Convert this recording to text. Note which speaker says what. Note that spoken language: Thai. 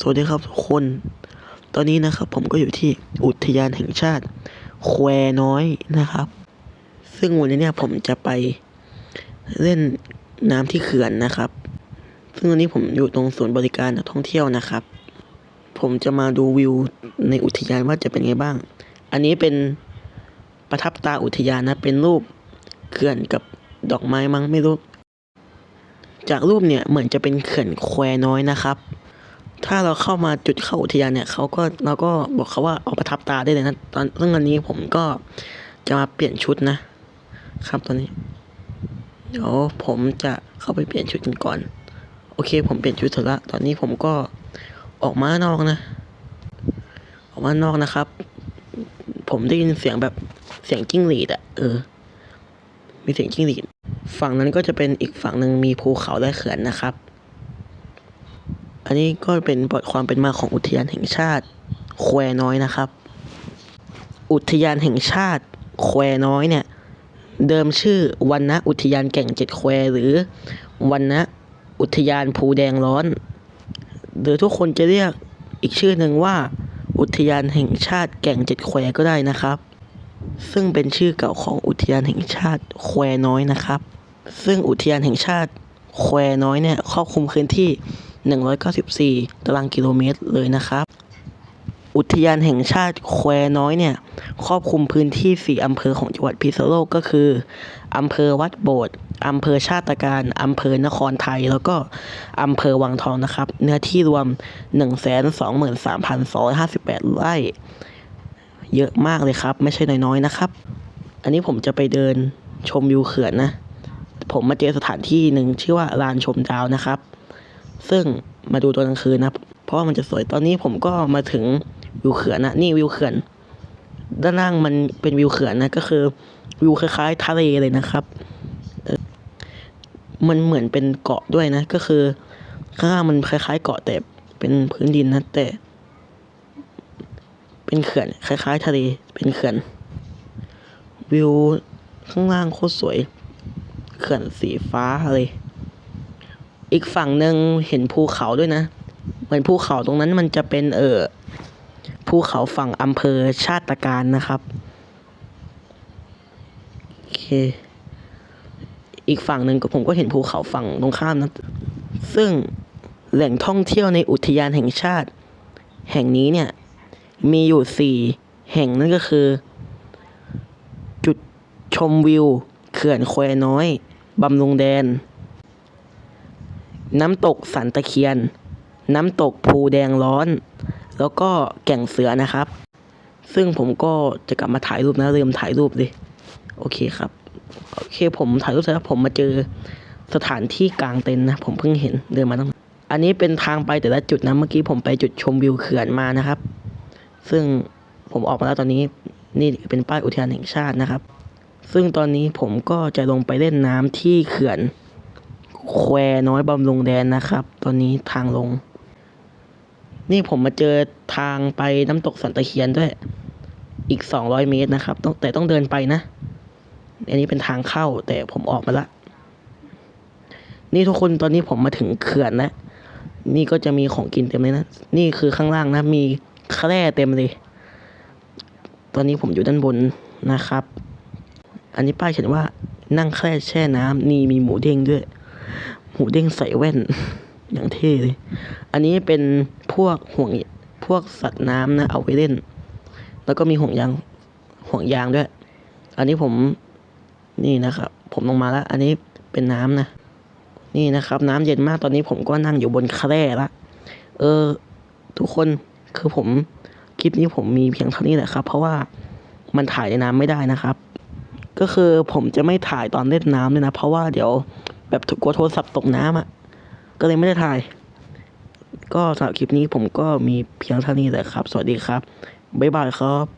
Speaker 1: สวัสดีครับทุกคน ตอนนี้นะครับผมก็อยู่ที่อุทยานแห่งชาติ แควน้อยนะครับ ซึ่งวันนี้เนี่ยผมจะไปเล่นน้ำที่เขื่อนนะครับ ซึ่งวันนี้ผมอยู่ตรงศูนย์บริการนักท่องเที่ยวนะครับ ผมจะมาดูวิวในอุทยานว่าจะเป็นไงบ้าง อันนี้เป็นประทับตาอุทยานนะ เป็นรูปเขื่อนกับดอกไม้มั้งไม่รู้ จากรูปเนี่ยเหมือนจะเป็นเขื่อนแควน้อยนะครับ ถ้าเราเข้ามาจุดเข้าอุทยานเนี่ยเขาก็เราก็บอกเขาว่าเอาประทับตาได้เลยนะตอนซึ่งวันนี้ผมก็จะมาเปลี่ยนชุดนะ ครับตอนนี้เดี๋ยวผมจะเข้าไปเปลี่ยนชุดกันก่อน โอเค ผมเปลี่ยนชุดเสร็จละตอนนี้ผมก็ออกมานอกนะ ออกมานอกนะครับ ผมได้ยินเสียงแบบเสียงจิ้งหรีดอะเออ มีเสียงจิ้งหรีดฝั่งนั้นก็จะเป็นอีกฝั่งหนึ่งมีภูเขาและเขื่อนนะครับ อันนี้ก็เป็นบทความเป็นมาของอุทยานแห่งชาติ แควน้อยนะครับ อุทยานแห่งชาติ แควน้อยเนี่ย เดิมชื่อวันนะอุทยานแก่งเจ็ดแควหรือวันนะอุทยานภูแดงร้อน หรือทุกคนจะเรียกอีกชื่อหนึ่งว่า อุทยานแห่งชาติแก่งเจ็ดแควก็ได้นะครับ ซึ่งเป็นชื่อเก่าของอุทยานแห่งชาติ แควน้อยนะครับ ซึ่งอุทยานแห่งชาติ แควน้อยเนี่ยครอบคลุมพื้นที่ 194 ตารางกิโลเมตรเลยนะครับ อุทยานแห่งชาติแควน้อยเนี่ย ครอบคลุมพื้นที่ 4 อำเภอของจังหวัดพิษณุโลกก็คือ อำเภอวัดโบสถ์อำเภอชาติการ อำเภอนครไทย แล้วก็อำเภอวังทองนะครับ เนื้อที่รวม 123,258 ไร่ เยอะมากเลยครับ ไม่ใช่น้อยๆนะครับ อันนี้ผมจะไปเดินชมวิวเขื่อนนะ ผมมาเจอสถานที่หนึ่งชื่อว่าลานชมดาวนะครับ ซึ่งมาดูตอนกลางคืนนะเพราะว่ามันจะสวยตอนนี้ผมก็มาถึงวิวเขื่อนนะนี่วิวเขื่อน ด้านล่างมันเป็นวิวเขื่อนนะก็คือวิวคล้ายๆทะเลเลยนะครับมันเหมือนเป็นเกาะด้วยนะ ก็คือ ข้างล่างมันคล้ายๆ เกาะแต่เป็นพื้นดินนะแต่ เป็นเขื่อนคล้าย ๆ ทะเลเป็นเขื่อน วิวข้างล่างโคตรสวย เขื่อนสีฟ้าเลย อีกฝั่งหนึ่งเห็นภูเขาด้วยนะ เหมือนภูเขาตรงนั้นมันจะเป็นเออภูเขาฝั่งอำเภอชาติการนะครับโอเค อีกฝั่งหนึ่งก็ผมก็เห็นภูเขาฝั่งตรงข้ามนะ ซึ่งแหล่งท่องเที่ยวในอุทยานแห่งชาติ แห่งนี้เนี่ย มีอยู่สี่แห่งนั่นก็คือ จุดชมวิว เขื่อนแควน้อย บำรุงแดน น้ำตกสันตะเคียน น้ำตกภูแดงร้อน แล้วก็แก่งเสือนะครับ ซึ่งผมก็จะกลับมาถ่ายรูปนะลืมถ่ายรูปเลยโอเคครับ โอเคผมถ่ายรูปเสร็จแล้วผมมาเจอสถานที่กลางเต็นท์นะผมเพิ่งเห็นเดินมาตั้งอันนี้เป็นทางไปแต่ละจุดนะเมื่อกี้ผมไปจุดชมวิวเขื่อนมานะครับ ซึ่งผมออกมาแล้วตอนนี้นี่เป็นป้ายอุทยานแห่งชาตินะครับ ซึ่งตอนนี้ผมก็จะลงไปเล่นน้ำที่เขื่อน แควน้อยบำรุงแดนนะครับ ตอนนี้ทางลง นี่ผมมาเจอทางไปน้ำตกสันตะเคียนด้วย อีกสองร้อยเมตรนะครับต้องแต่ต้องเดินไปนะ อันนี้เป็นทางเข้าแต่ผมออกมาละ นี่ทุกคนตอนนี้ผมมาถึงเขื่อนแล้ว นี่ก็จะมีของกินเต็มเลยนะ นี่คือข้างล่างนะ มีแคร่เต็มเลย ตอนนี้ผมอยู่ด้านบนนะครับ อันนี้ป้ายเขียนว่านั่งแคร่แช่น้ำนี่มีหมูเด้งด้วย หมูเด้งใส่แว่น อย่างเท่เลย อันนี้เป็นพวกห่วงพวกสัตว์น้ำนะ เอาไว้เล่น แล้วก็มีห่วงยางห่วงยางด้วย อันนี้ผมนี่นะครับ ผมลงมาแล้ว อันนี้เป็นน้ำนะ นี่นะครับ น้ำเย็นมากตอนนี้ผมก็นั่งอยู่บนแคร่ละเออ ทุกคนคือผมคลิปนี้ผมมีเพียงเท่านี้แหละครับ เพราะว่ามันถ่ายในน้ำไม่ได้นะครับ ก็คือผมจะไม่ถ่ายตอนเล่นน้ำเลยนะ เพราะว่าเดี๋ยว แบบกลัวโทรศัพท์ตกน้ำอะ ก็เลยไม่ได้ถ่าย ก็สำหรับคลิปนี้ผมก็มีเพียงเท่านี้แหละครับ สวัสดีครับ บ๊ายบายครับ